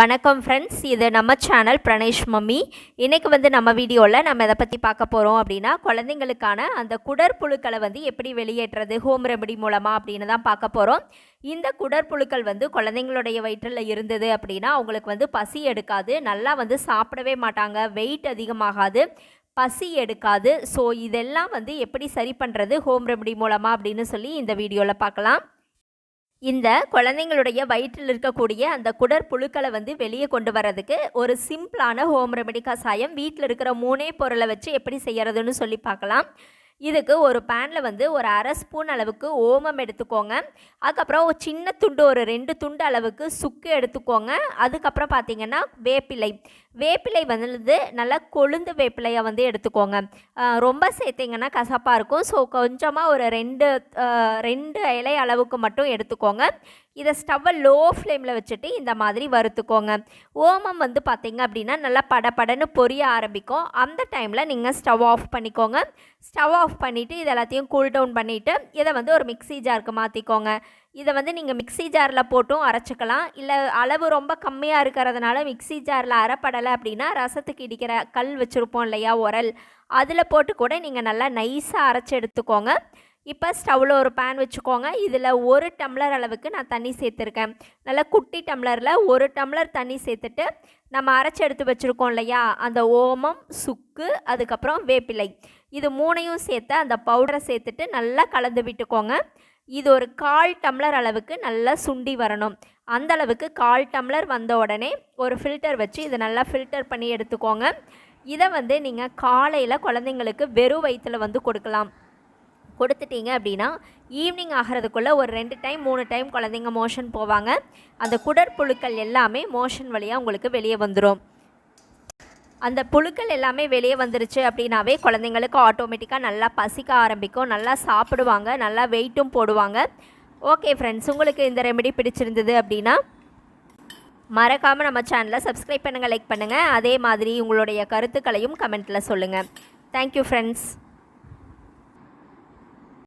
வணக்கம் ஃப்ரெண்ட்ஸ் இது நம்ம சேனல் பிரணேஷ் மம்மி. இன்றைக்கி வந்து நம்ம வீடியோவில் நம்ம எதை பற்றி பார்க்க போகிறோம் அப்படின்னா குழந்தைங்களுக்கான அந்த குடற்புழுக்களை வந்து எப்படி வெளியேற்றுறது ஹோம் ரெமடி மூலமாக அப்படின்னு தான் பார்க்க போகிறோம் இந்த குடற்புழுக்கள் வந்து குழந்தைங்களுடைய வயிற்றில் இருந்தது அப்படின்னா அவங்களுக்கு வந்து பசி எடுக்காது நல்லா வந்து சாப்பிடவே மாட்டாங்க வெயிட் அதிகமாகாது பசி எடுக்காது. ஸோ இதெல்லாம் வந்து எப்படி சரி பண்ணுறது ஹோம் ரெமடி மூலமாக அப்படின்னு சொல்லி இந்த வீடியோவில் பார்க்கலாம். இந்த குழந்தைங்களுடைய வயிற்றில் இருக்கக்கூடிய அந்த குடற்புழுக்களை வந்து வெளியே கொண்டு வர்றதுக்கு ஒரு சிம்பிளான ஹோம் ரெமெடி கசாயம் வீட்டில் இருக்கிற மூணே பொருளை வச்சு எப்படி செய்யறதுன்னு சொல்லி பார்க்கலாம். இதுக்கு ஒரு பேனில் வந்து ஒரு அரை ஸ்பூன் அளவுக்கு ஓமம் எடுத்துக்கோங்க. அதுக்கப்புறம் ஒரு சின்ன துண்டு ஒரு ரெண்டு துண்டு அளவுக்கு சுக்கு எடுத்துக்கோங்க. அதுக்கப்புறம் பார்த்தீங்கன்னா வேப்பிலை. வேப்பிலை வந்து நல்லா கொழுந்து வேப்பிலையை வந்து எடுத்துக்கோங்க. ரொம்ப சேர்த்திங்கன்னா கசப்பாக இருக்கும். ஸோ கொஞ்சமாக ஒரு ரெண்டு ரெண்டு இலை அளவுக்கு மட்டும் எடுத்துக்கோங்க. இதை ஸ்டவ்வை லோ ஃப்ளேமில் வச்சுட்டு இந்த மாதிரி வறுத்துக்கோங்க. ஓமம் வந்து பார்த்திங்க அப்படின்னா நல்லா படபடன்னு பொரிய ஆரம்பிக்கும். அந்த டைமில் நீங்கள் ஸ்டவ் ஆஃப் பண்ணிக்கோங்க. ஸ்டவ் ஆஃப் பண்ணிவிட்டு இது எல்லாத்தையும் கூல் டவுன் பண்ணிவிட்டு இதை வந்து ஒரு மிக்ஸி ஜாருக்கு மாற்றிக்கோங்க இதை வந்து நீங்கள் மிக்ஸி ஜாரில் போட்டும் அரைச்சிக்கலாம். இல்லை அளவு ரொம்ப கம்மியாக இருக்கிறதுனால மிக்ஸி ஜாரில் அரைப்படலை அப்படின்னா ரசத்துக்கு இடிக்கிற கல் வச்சுருப்போம் இல்லையா உரல். அதில் போட்டு கூட நீங்கள் நல்லா நைஸாக அரைச்சி எடுத்துக்கோங்க. இப்போ ஸ்டவ்வில் ஒரு பேன் வச்சுக்கோங்க. இதில் ஒரு டம்ளர் அளவுக்கு நான் தண்ணி சேர்த்துருக்கேன். நல்லா குட்டி டம்ளரில் ஒரு டம்ளர் தண்ணி சேர்த்துட்டு நம்ம அரைச்சி எடுத்து வச்சுருக்கோம் இல்லையா? அந்த ஓமம் சுக்கு அதுக்கப்புறம் வேப்பிலை. இது மூணையும் சேர்த்து அந்த பவுடரை சேர்த்துட்டு நல்லா கலந்து விட்டுக்கோங்க. இது ஒரு கால் டம்ளர் அளவுக்கு நல்லா சுண்டி வரணும். அந்த அளவுக்கு கால் டம்ளர் வந்த உடனே ஒரு ஃபில்டர் வச்சு இதை நல்லா ஃபில்டர் பண்ணி எடுத்துக்கோங்க. இதை வந்து நீங்கள் காலையில் குழந்தைங்களுக்கு வெறும் வயிற்றில் வந்து கொடுக்கலாம். கொடுத்துட்டீங்க அப்படின்னா ஈவினிங் ஆகிறதுக்குள்ளே ஒரு ரெண்டு டைம் மூணு டைம் குழந்தைங்க மோஷன் போவாங்க. அந்த குடற்புழுக்கள் எல்லாமே மோஷன் வழியாக உங்களுக்கு வெளியே வந்துடும் அந்த புழுக்கள் எல்லாமே வெளியே வந்துருச்சு அப்படின்னாவே குழந்தைங்களுக்கு ஆட்டோமேட்டிக்காக நல்லா பசிக்க ஆரம்பிக்கும். நல்லா சாப்பிடுவாங்க. நல்லா வெயிட்டும் போடுவாங்க. ஓகே ஃப்ரெண்ட்ஸ் உங்களுக்கு இந்த ரெமெடி பிடிச்சிருந்தது அப்படின்னா மறக்காமல் நம்ம சேனலை சப்ஸ்கிரைப் பண்ணுங்கள் லைக் பண்ணுங்கள் அதே மாதிரி உங்களுடைய கருத்துக்களையும் கமெண்ட்டில் சொல்லுங்கள் தேங்க்யூ ஃப்ரெண்ட்ஸ்